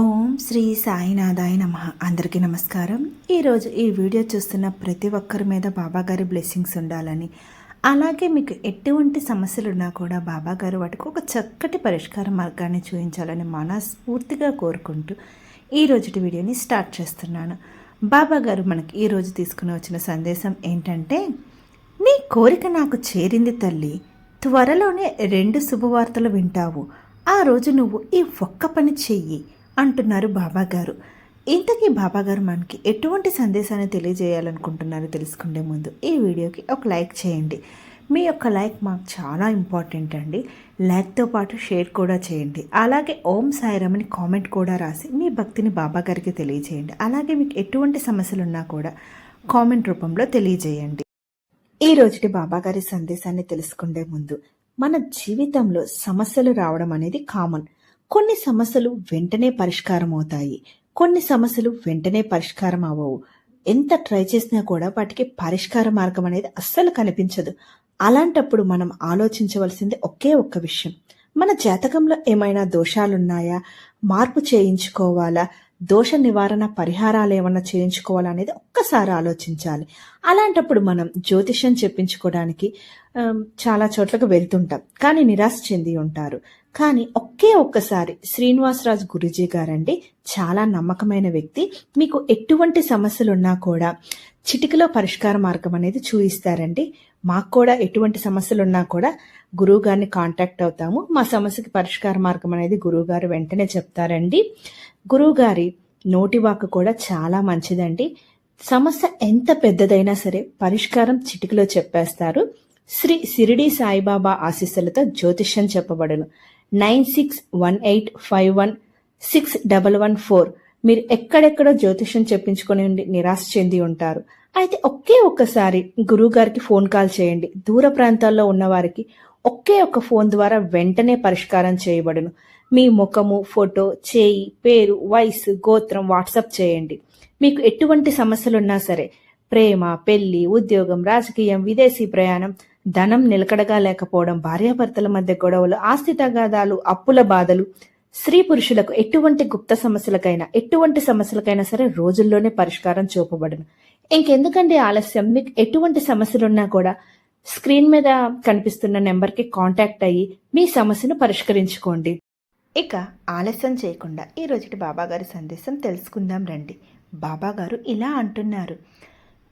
ఓం శ్రీ సాయినాథాయ నమ. అందరికీ నమస్కారం. ఈరోజు ఈ వీడియో చూస్తున్న ప్రతి ఒక్కరి మీద బాబాగారి బ్లెస్సింగ్స్ ఉండాలని. అలాగే మీకు ఎటువంటి సమస్యలు ఉన్నా కూడా బాబాగారు వాటికి ఒక చక్కటి పరిష్కార మార్గాన్ని చూపించాలని మనస్ఫూర్తిగా కోరుకుంటూ ఈ రోజుటి వీడియోని స్టార్ట్ చేస్తున్నాను. బాబాగారు మనకి ఈరోజు తీసుకుని వచ్చిన సందేశం ఏంటంటే నీ కోరిక నాకు చేరింది తల్లి. త్వరలోనే రెండు శుభవార్తలు వింటావు. ఆ రోజు నువ్వు ఈ ఒక్క పని చెయ్యి. అంటున్నారు బాబాగారు. ఇంతకీ బాబాగారు మనకి ఎటువంటి సందేశాన్ని తెలియజేయాలనుకుంటున్నారో తెలుసుకునే ముందు ఈ వీడియోకి ఒక లైక్ చేయండి. మీ యొక్క లైక్ మాకు చాలా ఇంపార్టెంట్ అండి. లైక్తో పాటు షేర్ కూడా చేయండి. అలాగే ఓం సాయిరామని కామెంట్ కూడా రాసి మీ భక్తిని బాబాగారికి తెలియజేయండి. అలాగే మీకు ఎటువంటి సమస్యలు ఉన్నా కూడా కామెంట్ రూపంలో తెలియజేయండి. ఈ రోజుటి బాబాగారి సందేశాన్ని తెలుసుకునే ముందు మన జీవితంలో సమస్యలు రావడం అనేది కామన్. కొన్ని సమస్యలు వెంటనే పరిష్కారం అవుతాయి కొన్ని సమస్యలు వెంటనే పరిష్కారం అవ్వవు ఎంత ట్రై చేసినా కూడా వాటికి పరిష్కార మార్గం అనేది అస్సలు కనిపించదు. అలాంటప్పుడు మనం ఆలోచించవలసింది ఒకే ఒక్క విషయం. మన జాతకంలో ఏమైనా దోషాలున్నాయా? మార్పు చేయించుకోవాలా? దోష నివారణ పరిహారాలు ఏమైనా చేయించుకోవాలా అనేది ఒక్కసారి ఆలోచించాలి. అలాంటప్పుడు మనం జ్యోతిష్యం చెప్పించుకోవడానికి చాలా చోట్లకు వెళ్తుంటాం. కానీ నిరాశ చెంది ఉంటారు. కానీ ఒకే ఒక్కసారి శ్రీనివాసరాజు గురుజీ గారండి చాలా నమ్మకమైన వ్యక్తి. మీకు ఎటువంటి సమస్యలు ఉన్నా కూడా చిటికలో పరిష్కార మార్గం అనేది చూయిస్తారండి. మాకు కూడా ఎటువంటి సమస్యలు ఉన్నా కూడా గురువు గారిని కాంటాక్ట్ అవుతాము. మా సమస్యకి పరిష్కార మార్గం అనేది గురువు గారు వెంటనే చెప్తారండి. గురువు గారి నోటి కూడా చాలా మంచిదండి. సమస్య ఎంత పెద్దదైనా సరే పరిష్కారం చిటికలో చెప్పేస్తారు. శ్రీ సిరిడి సాయిబాబా ఆశీస్సులతో జ్యోతిష్యం చెప్పబడును. Nine six one eight five one six double one four. మీరు ఎక్కడెక్కడో జ్యోతిష్యం చెప్పించుకొని ఉండి నిరాశ చెంది ఉంటారు. అయితే ఒకే ఒక్కసారి గురువు గారికి ఫోన్ కాల్ చేయండి. దూర ప్రాంతాల్లో ఉన్న వారికి ఒకే ఒక్క ఫోన్ ద్వారా వెంటనే పరిష్కారం చేయబడును. మీ ముఖము ఫోటో చేయి పేరు వయసు గోత్రం వాట్సాప్ చేయండి. మీకు ఎటువంటి సమస్యలున్నా సరే ప్రేమ పెళ్ళి ఉద్యోగం రాజకీయం విదేశీ ప్రయాణం ధనం నిలకడగా లేకపోవడం భార్యాభర్తల మధ్య గొడవలు ఆస్తి తగాదాలు అప్పుల బాధలు స్త్రీ పురుషులకు ఎటువంటి గుప్త సమస్యలకైనా ఎటువంటి సమస్యలకైనా సరే రోజుల్లోనే పరిష్కారం చూపబడను. ఇంకెందుకండి ఆలస్యం? మీకు ఎటువంటి సమస్యలున్నా కూడా స్క్రీన్ మీద కనిపిస్తున్న నెంబర్కి కాంటాక్ట్ అయ్యి మీ సమస్యను పరిష్కరించుకోండి. ఇక ఆలస్యం చేయకుండా ఈ బాబాగారి సందేశం తెలుసుకుందాం రండి. బాబాగారు ఇలా అంటున్నారు.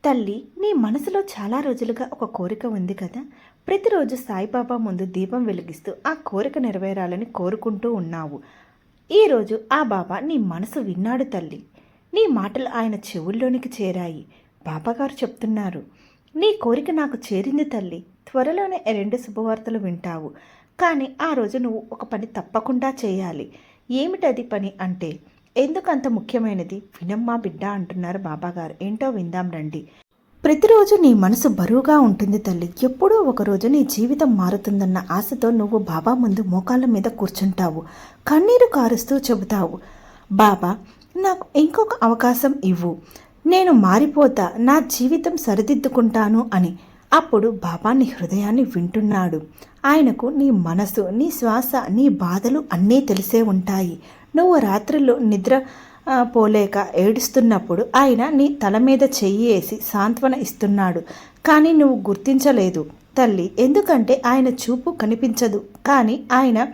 తల్లి నీ మనసులో చాలా రోజులుగా ఒక కోరిక ఉంది కదా? ప్రతిరోజు సాయిబాబా ముందు దీపం వెలిగిస్తూ ఆ కోరిక నెరవేరాలని కోరుకుంటూ ఉన్నావు. ఈరోజు ఆ బాబా నీ మనసు విన్నాడు తల్లి. నీ మాటలు ఆయన చెవుల్లోనికి చేరాయి. బాబాగారు చెప్తున్నారు నీ కోరిక నాకు చేరింది తల్లి. త్వరలోనే రెండు శుభవార్తలు వింటావు. కానీ ఆ రోజు నువ్వు ఒక పని తప్పకుండా చేయాలి. ఏమిటది పని అంటే ఎందుకంత ముఖ్యమైనది? వినమ్మా బిడ్డ అంటున్నారు బాబాగారు. ఏంటో విందాం రండి. ప్రతిరోజు నీ మనసు బరువుగా ఉంటుంది తల్లి. ఎప్పుడో ఒకరోజు నీ జీవితం మారుతుందన్న ఆశతో నువ్వు బాబా ముందు మోకాళ్ళ మీద కూర్చుంటావు. కన్నీరు కారుస్తూ చెబుతావు. బాబా నాకు ఇంకొక అవకాశం ఇవ్వు. నేను మారిపోతా నా జీవితం సరిదిద్దుకుంటాను అని. అప్పుడు బాబా నీ హృదయాన్ని వింటున్నాడు. ఆయనకు నీ మనసు నీ శ్వాస నీ బాధలు అన్నీ తెలిసే ఉంటాయి. నువ్వు రాత్రిలో నిద్ర పోలేక ఏడుస్తున్నప్పుడు ఆయన నీ తల మీద చెయ్యి వేసి సాంత్వన ఇస్తున్నాడు. కానీ నువ్వు గుర్తించలేదు తల్లి. ఎందుకంటే ఆయన చూపు కనిపించదు. కానీ ఆయన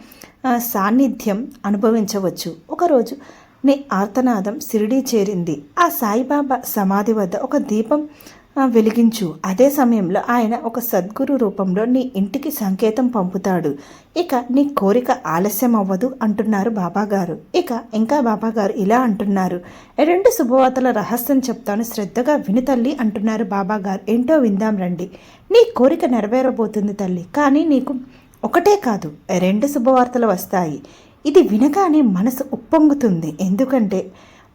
సాన్నిధ్యం అనుభవించవచ్చు. ఒకరోజు నీ ఆర్తనాదం సిరిడీ చేరింది. ఆ సాయిబాబా సమాధి వద్ద ఒక దీపం వెలిగించు. అదే సమయంలో ఆయన ఒక సద్గురు రూపంలో నీ ఇంటికి సంకేతం పంపుతాడు. ఇక నీ కోరిక ఆలస్యం అవ్వదు అంటున్నారు బాబాగారు. ఇక ఇంకా బాబాగారు ఇలా అంటున్నారు. రెండు శుభవార్తల రహస్యం చెప్తాను శ్రద్ధగా విని తల్లి అంటున్నారు బాబాగారు. ఏంటో విందాం రండి. నీ కోరిక నెరవేరబోతుంది తల్లి కానీ నీకు ఒకటే కాదు రెండు శుభవార్తలు వస్తాయి. ఇది వినగానే మనసు ఉప్పొంగుతుంది. ఎందుకంటే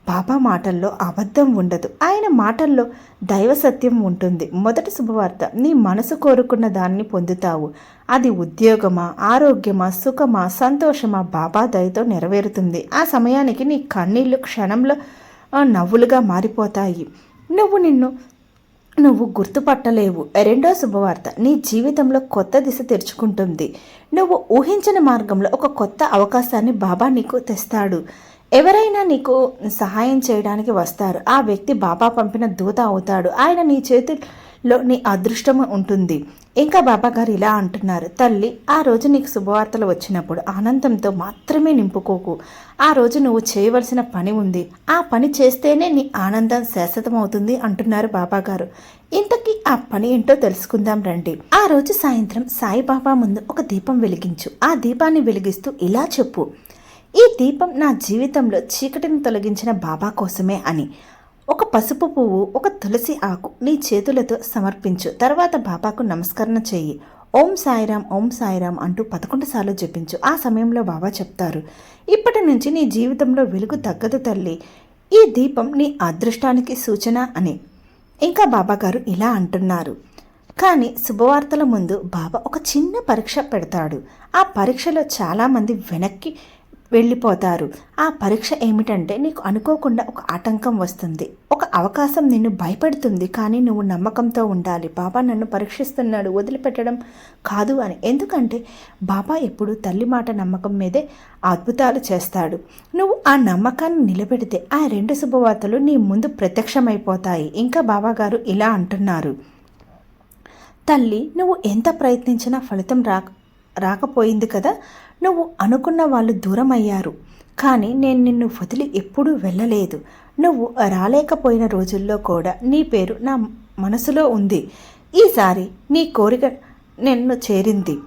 బాబా మాటల్లో అబద్ధం ఉండదు. ఆయన మాటల్లో దైవ సత్యం ఉంటుంది. మొదటి శుభవార్త నీ మనసు కోరుకున్న దాన్ని పొందుతావు. అది ఉద్యోగమా ఆరోగ్యమా సుఖమా సంతోషమా బాబా దయతో నెరవేరుతుంది. ఆ సమయానికి నీ కన్నీళ్ళు క్షణంలో నవ్వులుగా మారిపోతాయి. నువ్వు నిన్ను నువ్వు గుర్తుపట్టలేవు. రెండో శుభవార్త నీ జీవితంలో కొత్త దిశ తెరుచుకుంటుంది. నువ్వు ఊహించిన మార్గంలో ఒక కొత్త అవకాశాన్ని బాబా నీకు తెస్తాడు. ఎవరైనా నీకు సహాయం చేయడానికి వస్తారు. ఆ వ్యక్తి బాబా పంపిన దూత అవుతాడు. ఆయన నీ చేతిలో నీ అదృష్టం ఉంటుంది. ఇంకా బాబా గారు ఇలా అంటున్నారు. తల్లి ఆ రోజు నీకు శుభవార్తలు వచ్చినప్పుడు ఆనందంతో మాత్రమే నింపుకోకు. ఆ రోజు నువ్వు చేయవలసిన పని ఉంది. ఆ పని చేస్తేనే నీ ఆనందం శాశ్వతమవుతుంది అంటున్నారు బాబా గారు. ఇంతకీ ఆ పని ఏంటో తెలుసుకుందాం రండి. ఆ రోజు సాయంత్రం సాయిబాబా ముందు ఒక దీపం వెలిగించు. ఆ దీపాన్ని వెలిగిస్తూ ఇలా చెప్పు. ఈ దీపం నా జీవితంలో చీకటిని తొలగించిన బాబా కోసమే అని. ఒక పసుపు పువ్వు ఒక తులసి ఆకు నీ చేతులతో సమర్పించు. తర్వాత బాబాకు నమస్కరణ చెయ్యి. ఓం సాయిరాం ఓం సాయిరాం అంటూ పదకొండు సార్లు జపించు. ఆ సమయంలో బాబా చెప్తారు ఇప్పటి నుంచి నీ జీవితంలో వెలుగు తగ్గదు తల్లి. ఈ దీపం నీ అదృష్టానికి సూచన అని. ఇంకా బాబాగారు ఇలా అంటున్నారు. కానీ శుభవార్తల ముందు బాబా ఒక చిన్న పరీక్ష పెడతాడు. ఆ పరీక్షలో చాలామంది వెనక్కి వెళ్ళిపోతారు. ఆ పరీక్ష ఏమిటంటే నీకు అనుకోకుండా ఒక ఆటంకం వస్తుంది. ఒక అవకాశం నిన్ను భయపెడుతుంది కానీ నువ్వు నమ్మకంతో ఉండాలి. బాబా నన్ను పరీక్షిస్తున్నాడు వదిలిపెట్టడం కాదు అని. ఎందుకంటే బాబా ఎప్పుడు తల్లి మాట నమ్మకం మీదే అద్భుతాలు చేస్తాడు. నువ్వు ఆ నమ్మకాన్ని నిలబెడితే ఆ రెండు శుభవార్తలు నీ ముందు ప్రత్యక్షమైపోతాయి. ఇంకా బాబాగారు ఇలా అంటున్నారు. తల్లి నువ్వు ఎంత ప్రయత్నించినా ఫలితం రాక రాకపోయింది కదా? నువ్వు అనుకున్న వాళ్ళు దూరం అయ్యారు కానీ నేను నిన్ను వదిలి ఎప్పుడూ వెళ్ళలేదు. నువ్వు రాలేకపోయిన రోజుల్లో కూడా నీ పేరు నా మనసులో ఉంది. ఈసారి నీ కోరిక నిన్ను చేరింది.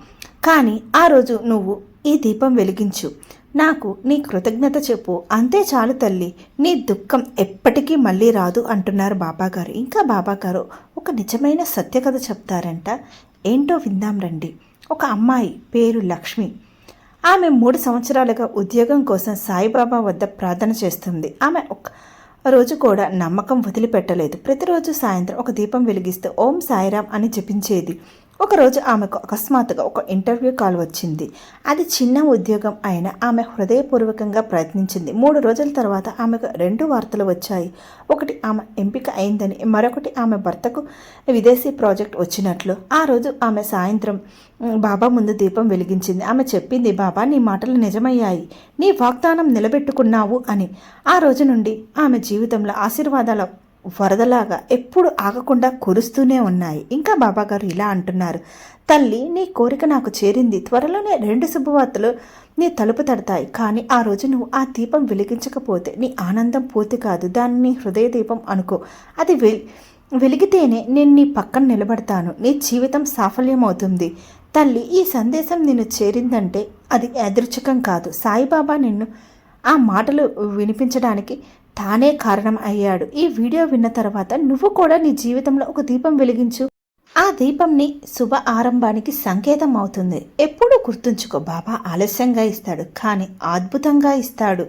కానీ ఆ రోజు నువ్వు ఈ దీపం వెలిగించు. నాకు నీ కృతజ్ఞత చెప్పు. అంతే చాలు తల్లి. నీ దుఃఖం ఎప్పటికీ మళ్ళీ రాదు అంటున్నారు బాబాగారు. ఇంకా బాబాగారు ఒక నిజమైన సత్యకథ చెప్తారంట. ఏంటో విందాం రండి. ఒక అమ్మాయి పేరు లక్ష్మి. ఆమె మూడు సంవత్సరాలుగా ఉద్యోగం కోసం సాయిబాబా వద్ద ప్రార్థన చేస్తుంది. ఆమె ఒక రోజు కూడా నమ్మకం వదిలిపెట్టలేదు. ప్రతిరోజు సాయంత్రం ఒక దీపం వెలిగిస్తే ఓం సాయిరామ్ అని జపించేది. ఒకరోజు ఆమెకు అకస్మాత్తుగా ఒక ఇంటర్వ్యూ కాల్ వచ్చింది. అది చిన్న ఉద్యోగం అయినా ఆమె హృదయపూర్వకంగా ప్రయత్నించింది. మూడు రోజుల తర్వాత ఆమెకు రెండు వార్తలు వచ్చాయి. ఒకటి ఆమె ఎంపిక అయిందని మరొకటి ఆమె భర్తకు విదేశీ ప్రాజెక్ట్ వచ్చినట్లు. ఆ రోజు ఆమె సాయంత్రం బాబా ముందు దీపం వెలిగించింది. ఆమె చెప్పింది బాబా నీ మాటలు నిజమయ్యాయి. నీ వాగ్దానం నిలబెట్టుకున్నావు అని. ఆ రోజు నుండి ఆమె జీవితంలో ఆశీర్వాదాల వరదలాగా ఎప్పుడు ఆగకుండా కురుస్తూనే ఉన్నాయి. ఇంకా బాబాగారు ఇలా అంటున్నారు. తల్లి నీ కోరిక నాకు చేరింది. త్వరలోనే రెండు శుభవార్తలు నీ తలుపు తడతాయి. కానీ ఆ రోజు నువ్వు ఆ దీపం వెలిగించకపోతే నీ ఆనందం పూర్తి కాదు. దాన్ని నీ హృదయ దీపం అనుకో. అది వెలి వెలిగితేనే నేను నీ పక్కన నిలబడతాను. నీ జీవితం సాఫల్యమవుతుంది. తల్లి ఈ సందేశం నిన్ను చేరిందంటే అది యాదృచ్ఛికం కాదు. సాయిబాబా నిన్ను ఆ మాటలు వినిపించడానికి తానే కారణం అయ్యాడు. ఈ వీడియో విన్న తర్వాత నువ్వు కూడా నీ జీవితంలో ఒక దీపం వెలిగించు. ఆ దీపంని శుభ ఆరంభానికి సంకేతం అవుతుంది. ఎప్పుడూ గుర్తుంచుకో బాబా ఆలస్యంగా ఇస్తాడు కానీ అద్భుతంగా ఇస్తాడు.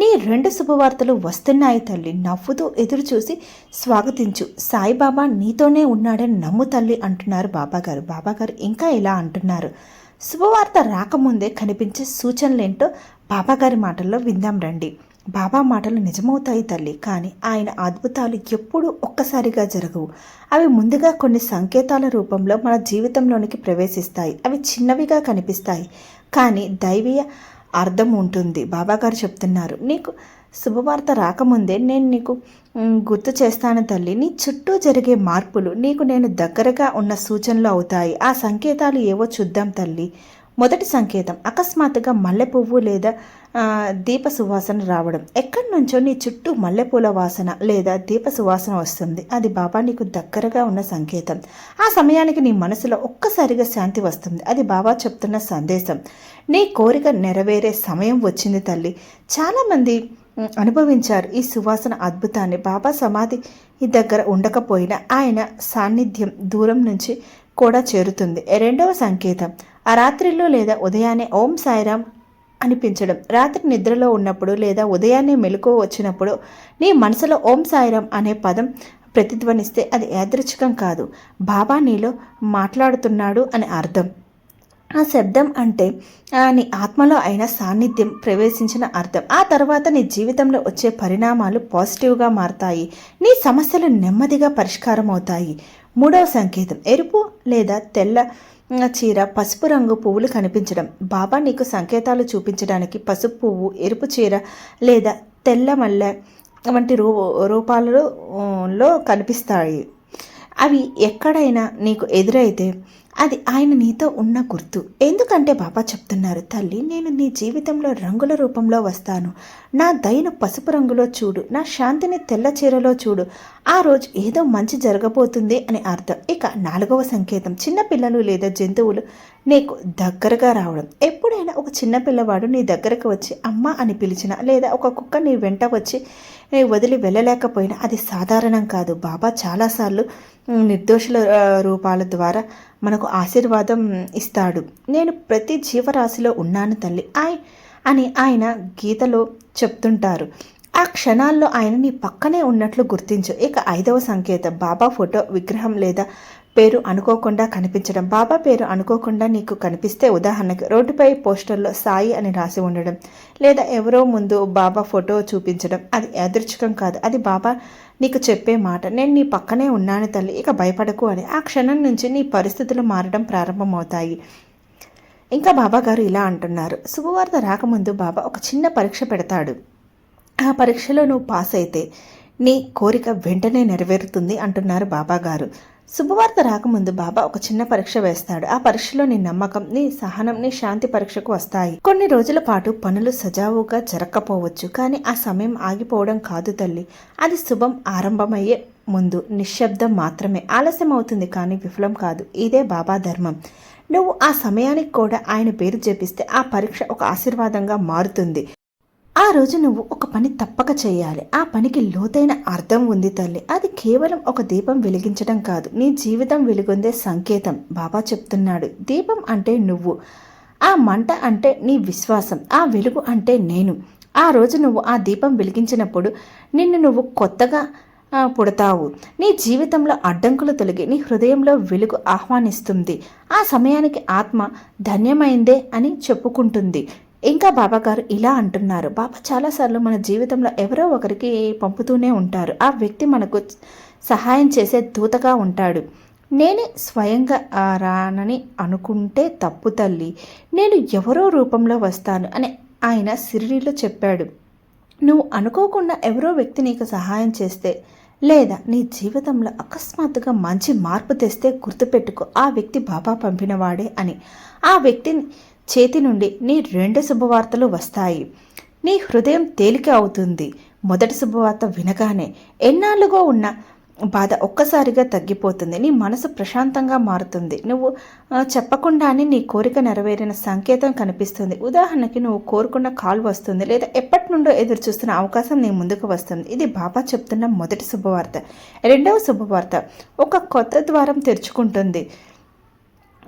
నీ రెండు శుభవార్తలు వస్తున్నాయి తల్లి. నవ్వుతూ ఎదురు చూసి స్వాగతించు. సాయిబాబా నీతోనే ఉన్నాడని నమ్ము తల్లి అంటున్నారు బాబాగారు. బాబాగారు ఇంకా ఇలా అంటున్నారు. శుభవార్త రాకముందే కనిపించే సూచనలేంటో బాబాగారి మాటల్లో విందాం రండి. బాబా మాటలు నిజమవుతాయి తల్లి కానీ ఆయన అద్భుతాలు ఎప్పుడూ ఒక్కసారిగా జరగవు. అవి ముందుగా కొన్ని సంకేతాల రూపంలో మన జీవితంలోనికి ప్రవేశిస్తాయి. అవి చిన్నవిగా కనిపిస్తాయి. కానీ దైవీయ అర్థం ఉంటుంది. బాబాగారు చెప్తున్నారు నీకు శుభవార్త రాకముందే నేను నీకు గుర్తు చేస్తాను తల్లి. నీ చుట్టూ జరిగే మార్పులు నీకు నేను దగ్గరగా ఉన్న సూచనలు అవుతాయి. ఆ సంకేతాలు ఏవో చూద్దాం తల్లి. మొదటి సంకేతం అకస్మాత్తుగా మల్లెపువ్వు లేదా దీప సువాసన రావడం. ఎక్కడి నుంచో నీ చుట్టూ మల్లెపూల వాసన లేదా దీప సువాసన వస్తుంది. అది బాబా నీకు దగ్గరగా ఉన్న సంకేతం. ఆ సమయానికి నీ మనసులో ఒక్కసారిగా శాంతి వస్తుంది. అది బాబా చెప్తున్న సందేశం. నీ కోరిక నెరవేరే సమయం వచ్చింది తల్లి. చాలామంది అనుభవించారు ఈ సువాసన అద్భుతాన్ని. బాబా సమాధి దగ్గర ఉండకపోయినా ఆయన సాన్నిధ్యం దూరం నుంచి కూడా చేరుతుంది. రెండవ సంకేతం ఆ రాత్రిలో లేదా ఉదయాన్నే ఓం సాయిరామ్ అనిపించడం. రాత్రి నిద్రలో ఉన్నప్పుడు లేదా ఉదయాన్నే మెలకు వచ్చినప్పుడు నీ మనసులో ఓం సాయిరామ్ అనే పదం ప్రతిధ్వనిస్తే అది యాదృచ్ఛికం కాదు. బాబా నీలో మాట్లాడుతున్నాడు అని అర్థం. ఆ శబ్దం అంటే నీ ఆత్మలో అయిన సాన్నిధ్యం ప్రవేశించిన అర్థం. ఆ తర్వాత నీ జీవితంలో వచ్చే పరిణామాలు పాజిటివ్గా మారతాయి. నీ సమస్యలు నెమ్మదిగా పరిష్కారం అవుతాయి మూడవ సంకేతం. ఎరుపు లేదా తెల్ల చీర పసుపు రంగు పువ్వులు కనిపించడం. బాబా నీకు సంకేతాలు చూపించడానికి పసుపు పువ్వు ఎరుపు చీర లేదా తెల్ల మల్లె వంటి రూ రూపాలలో కనిపిస్తాయి. అవి ఎక్కడైనా నీకు ఎదురైతే అది ఆయన నీతో ఉన్న గుర్తు. ఎందుకంటే బాబా చెప్తున్నారు తల్లి నేను నీ జీవితంలో రంగుల రూపంలో వస్తాను. నా దయను పసుపు రంగులో చూడు నా శాంతిని తెల్ల చీరలో చూడు. ఆ రోజు ఏదో మంచి జరగబోతుంది అని అర్థం. ఇక నాలుగవ సంకేతం చిన్నపిల్లలు లేదా జంతువులు నీకు దగ్గరగా రావడం. ఎప్పుడైనా ఒక చిన్న పిల్లవాడు నీ దగ్గరకు వచ్చి అమ్మ అని పిలిచిన లేదా ఒక కుక్క నీ వెంట వచ్చి వదిలి వెళ్ళలేకపోయినా అది సాధారణం కాదు. బాబా చాలాసార్లు నిర్దోషుల రూపాల ద్వారా మనకు ఆశీర్వాదం ఇస్తాడు. నేను ప్రతి జీవరాశిలో ఉన్నాను తల్లి ఆయ అని ఆయన గీతలో చెప్తుంటారు. ఆ క్షణాల్లో ఆయన నీ పక్కనే ఉన్నట్లు గుర్తించు. ఇక ఐదవ సంకేతం బాబా ఫోటో విగ్రహం లేదా పేరు అనుకోకుండా కనిపించడం. బాబా పేరు అనుకోకుండా నీకు కనిపిస్తే ఉదాహరణకు రోడ్డుపై పోస్టర్లో సాయి అని రాసి ఉండడం లేదా ఎవరో ముందు బాబా ఫోటో చూపించడం. అది యాదృచ్ఛికం కాదు. అది బాబా నీకు చెప్పే మాట నేను నీ పక్కనే ఉన్నాను తల్లి ఇక భయపడకు అని. ఆ క్షణం నుంచి నీ పరిస్థితులు మారడం ప్రారంభమవుతాయి. ఇంకా బాబా గారు ఇలా అంటున్నారు. శుభవార్త రాకముందు బాబా ఒక చిన్న పరీక్ష పెడతాడు. ఆ పరీక్షలో నువ్వు పాస్ అయితే నీ కోరిక వెంటనే నెరవేరుతుంది అంటున్నారు బాబా గారు. శుభవార్త రాకముందు బాబా ఒక చిన్న పరీక్ష వేస్తాడు. ఆ పరీక్షలో నీ నమ్మకం నీ సహనం నీ శాంతి పరీక్షకు వస్తాయి. కొన్ని రోజుల పాటు పనులు సజావుగా జరగకపోవచ్చు. కానీ ఆ సమయం ఆగిపోవడం కాదు తల్లి. అది శుభం ఆరంభమయ్యే ముందు. నిశ్శబ్దం మాత్రమే. ఆలస్యం అవుతుంది కానీ విఫలం కాదు. ఇదే బాబా ధర్మం. నువ్వు ఆ సమయానికి కూడా ఆయన పేరు జపిస్తే ఆ పరీక్ష ఒక ఆశీర్వాదంగా మారుతుంది. ఆ రోజు నువ్వు ఒక పని తప్పక చేయాలి. ఆ పనికి లోతైన అర్థం ఉంది తల్లి. అది కేవలం ఒక దీపం వెలిగించడం కాదు. నీ జీవితం వెలుగొందే సంకేతం. బాబా చెప్తున్నాడు. దీపం అంటే నువ్వు. ఆ మంట అంటే నీ విశ్వాసం. ఆ వెలుగు అంటే నేను. ఆ రోజు నువ్వు ఆ దీపం వెలిగించినప్పుడు నిన్ను నువ్వు కొత్తగా పుడతావు. నీ జీవితంలో అడ్డంకులు తొలగి నీ హృదయంలో వెలుగు ఆహ్వానిస్తుంది. ఆ సమయానికి ఆత్మ ధన్యమైందే అని చెప్పుకుంటుంది. ఇంకా బాబా గారు ఇలా అంటున్నారు. బాబా చాలాసార్లు మన జీవితంలో ఎవరో ఒకరికి పంపుతూనే ఉంటారు. ఆ వ్యక్తి మనకు సహాయం చేసే దూతగా ఉంటాడు. నేనే స్వయంగా రానని అనుకుంటే తప్పు తల్లి. నేను ఎవరో రూపంలో వస్తాను అని ఆయన సిరిడిలో చెప్పాడు. నువ్వు అనుకోకుండా ఎవరో వ్యక్తి నీకు సహాయం చేస్తే లేదా నీ జీవితంలో అకస్మాత్తుగా మంచి మార్పు తెస్తే గుర్తుపెట్టుకో. ఆ వ్యక్తి బాబా పంపినవాడే అని. ఆ వ్యక్తిని చేతి నుండి నీ రెండు శుభవార్తలు వస్తాయి. నీ హృదయం తేలిక అవుతుంది. మొదటి శుభవార్త వినగానే ఎన్నాళ్ళుగా ఉన్న బాధ ఒక్కసారిగా తగ్గిపోతుంది. నీ మనసు ప్రశాంతంగా మారుతుంది. నువ్వు చెప్పకుండానే నీ కోరిక నెరవేరిన సంకేతం కనిపిస్తుంది. ఉదాహరణకి నువ్వు కోరుకున్న కాల్ వస్తుంది లేదా ఎప్పటి నుండో ఎదురు చూస్తున్న అవకాశం నీ ముందుకు వస్తుంది. ఇది బాబా చెప్తున్న మొదటి శుభవార్త. రెండవ శుభవార్త ఒక కొత్త ద్వారం తెరుచుకుంటుంది.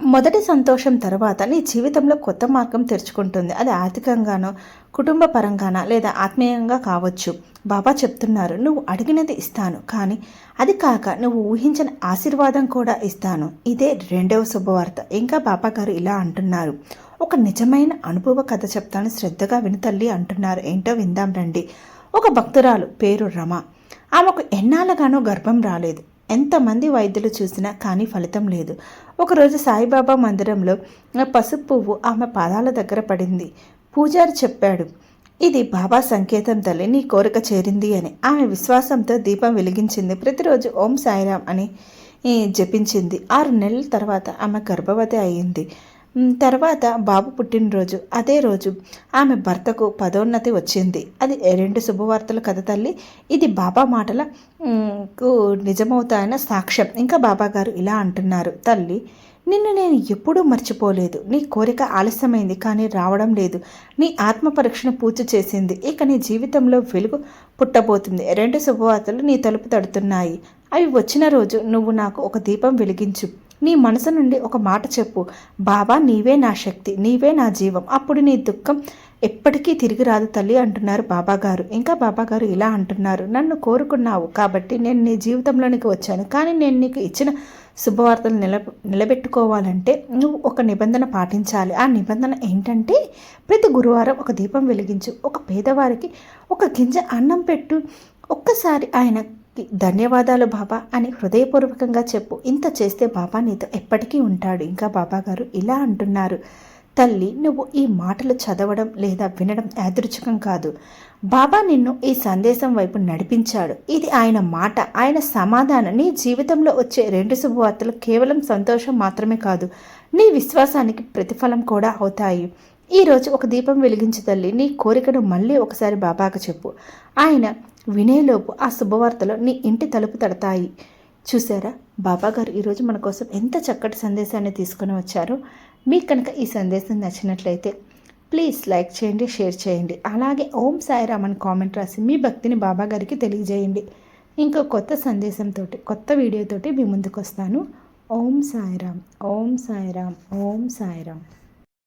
మొదటి సంతోషం తర్వాత నీ జీవితంలో కొత్త మార్గం తెరుచుకుంటుంది. అది ఆర్థికంగానో కుటుంబ పరంగానా లేదా ఆత్మీయంగా కావచ్చు. బాబా చెప్తున్నారు నువ్వు అడిగినది ఇస్తాను కానీ అది కాక నువ్వు ఊహించిన ఆశీర్వాదం కూడా ఇస్తాను. ఇదే రెండవ శుభవార్త. ఇంకా బాబా గారు ఇలా అంటున్నారు ఒక నిజమైన అనుభవ కథ చెప్తాను శ్రద్ధగా వినతల్లి అంటున్నారు. ఏంటో విందాం రండి. ఒక భక్తురాలు పేరు రమ. ఆమెకు ఎన్నాళ్ళగానో గర్భం రాలేదు. ఎంతమంది వైద్యులు చూసినా కానీ ఫలితం లేదు. ఒకరోజు సాయిబాబా మందిరంలో పసుపు పువ్వు ఆమె పాదాల దగ్గర పడింది. పూజారి చెప్పాడు ఇది బాబా సంకేతం తల్లి నీ కోరిక చేరింది అని. ఆమె విశ్వాసంతో దీపం వెలిగించింది. ప్రతిరోజు ఓం సాయిరామ్ అని జపించింది. ఆరు నెలల తర్వాత ఆమె గర్భవతి అయ్యింది తర్వాత బాబు పుట్టినరోజు. అదే రోజు ఆమె భర్తకు పదోన్నతి వచ్చింది. అది రెండు శుభవార్తలు కథ తల్లి. ఇది బాబా మాటల కు నిజమవుతాయన్న సాక్ష్యం. ఇంకా బాబా గారు ఇలా అంటున్నారు. తల్లి నిన్ను నేను ఎప్పుడూ మర్చిపోలేదు. నీ కోరిక ఆలస్యమైంది కానీ రావడం లేదు. నీ ఆత్మ పరీక్షను పూర్తి చేసింది. ఇక నీ జీవితంలో వెలుగు పుట్టబోతుంది. రెండు శుభవార్తలు నీ తలుపు తడుతున్నాయి. అవి వచ్చిన రోజు నువ్వు నాకు ఒక దీపం వెలిగించు. నీ మనసు నుండి ఒక మాట చెప్పు. బాబా నీవే నా శక్తి నీవే నా జీవం. అప్పుడు నీ దుఃఖం ఎప్పటికీ తిరిగి రాదు తల్లి అంటున్నారు బాబాగారు. ఇంకా బాబాగారు ఇలా అంటున్నారు. నన్ను కోరుకున్నావు కాబట్టి నేను నీ జీవితంలోనికి వచ్చాను. కానీ నేను నీకు ఇచ్చిన శుభవార్తలు నిల నిలబెట్టుకోవాలంటే నువ్వు ఒక నిబంధన పాటించాలి. ఆ నిబంధన ఏంటంటే ప్రతి గురువారం ఒక దీపం వెలిగించు. ఒక పేదవారికి ఒక గింజ అన్నం పెట్టు. ఒక్కసారి ఆయన ధన్యవాదాలు బాబా అని హృదయపూర్వకంగా చెప్పు. ఇంత చేస్తే బాబా నీతో ఎప్పటికీ ఉంటాడు. ఇంకా బాబాగారు ఇలా అంటున్నారు. తల్లి నువ్వు ఈ మాటలు చదవడం లేదా వినడం యాదృచ్ఛికం కాదు. బాబా నిన్ను ఈ సందేశం వైపు నడిపించాడు. ఇది ఆయన మాట ఆయన సమాధానం. నీ జీవితంలో వచ్చే రెండు శుభవార్తలు కేవలం సంతోషం మాత్రమే కాదు నీ విశ్వాసానికి ప్రతిఫలం కూడా అవుతాయి. ఈరోజు ఒక దీపం వెలిగించి తల్లి నీ కోరికను మళ్ళీ ఒకసారి బాబాకు చెప్పు. ఆయన వినేలోపు ఆ శుభవార్తలు నీ ఇంటి తలుపు తడతాయి. చూసారా బాబా గారు ఈరోజు మన కోసం ఎంత చక్కటి సందేశాన్ని తీసుకొని వచ్చారో. మీకు కనుక ఈ సందేశం నచ్చినట్లయితే ప్లీజ్ లైక్ చేయండి షేర్ చేయండి. అలాగే ఓం సాయిరామ్ అని కామెంట్ రాసి మీ భక్తిని బాబా గారికి తెలియజేయండి. ఇంకో కొత్త సందేశంతో కొత్త వీడియోతోటి మీ ముందుకు వస్తాను ఓం సాయిరామ్ ఓం సాయిరామ్ ఓం సాయిరామ్.